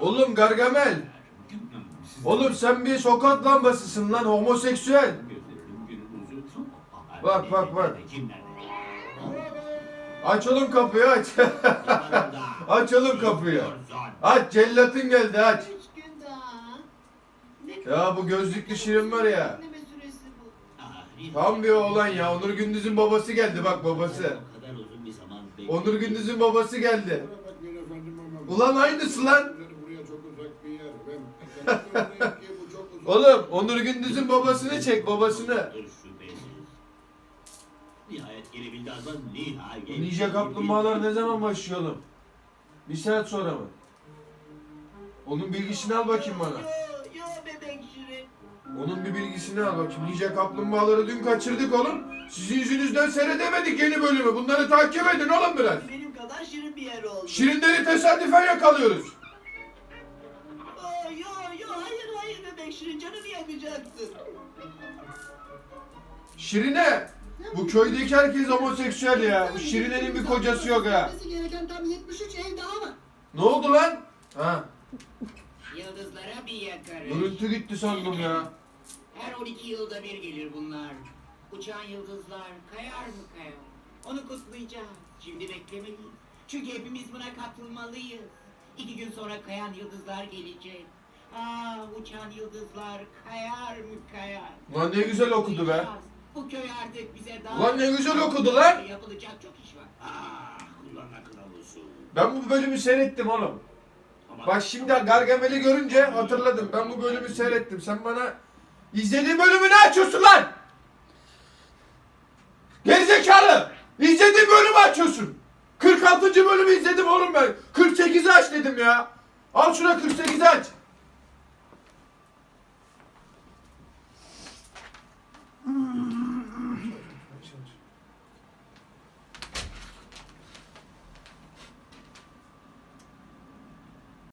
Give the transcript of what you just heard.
Oğlum Gargamel. Oğlum sen bir sokak lambasısın lan homoseksüel. Bak, bak, bak. Aç oğlum kapıyı aç. aç oğlum kapıyı. Aç cellatın geldi aç. Ya bu gözlüklü şirin var ya. Tam bir oğlan ya. Onur Gündüz'ün babası geldi bak babası. Onur Gündüz'ün babası geldi. Ulan aynısı lan. Buraya çok uzak bir yer. Ben ben söyleyeyim ki bu çok uzak. Oğlum Onur Gündüz'ün babasını çek babasını. Dur şüphesiz. Nihayet gelebildi Azman nihayet. Ninja kaplumbağalar ne zaman başlıyor oğlum? Bir saat sonra mı? Onun bilgisini al bakayım bana. Yo yo bebek şirin. Onun bir bilgisini al bakayım. Ninja kaplumbağaları dün kaçırdık oğlum. Sizin yüzünüzden seyredemedik yeni bölümü. Bunları takip edin oğlum biraz. Benim kadar şirin bir yer oldu. Şirinleri tesadüfen yakalıyoruz. Hayır bebek şirin canımı yakacaksın. Şirine. Bu köydeki herkes homoseksüel ya. Bu Şirine'nin bir kocası yok ha. Gitmesi gereken tam 73 ev daha var. Ne oldu lan? Ha. Yıldızlara bir yakarış. Görüntü gitti sandım ya. Her 12 yılda bir gelir bunlar. Uçan yıldızlar kayar mı kayar? Onu kutlayacağız. Şimdi beklemeliyiz. Çünkü hepimiz buna katılmalıyız. İki gün sonra kayan yıldızlar gelecek. Aa uçan yıldızlar kayar mı kayar? Lan ne güzel okudu be. Bu köy artık bize daha... Ulan ne güzel okudu lan. Yapılacak çok iş var. Ah kulağına kılavuzu. Ben bu bölümü seyrettim oğlum. Bak şimdi Gargamel'i görünce hatırladım. Ben bu bölümü seyrettim. Sen bana izlediğin bölümü ne açıyorsun lan? Gerizekalı! İzlediğin bölümü açıyorsun. 46. bölümü izledim oğlum ben. 48'i aç dedim ya. Al şuna 48'i aç.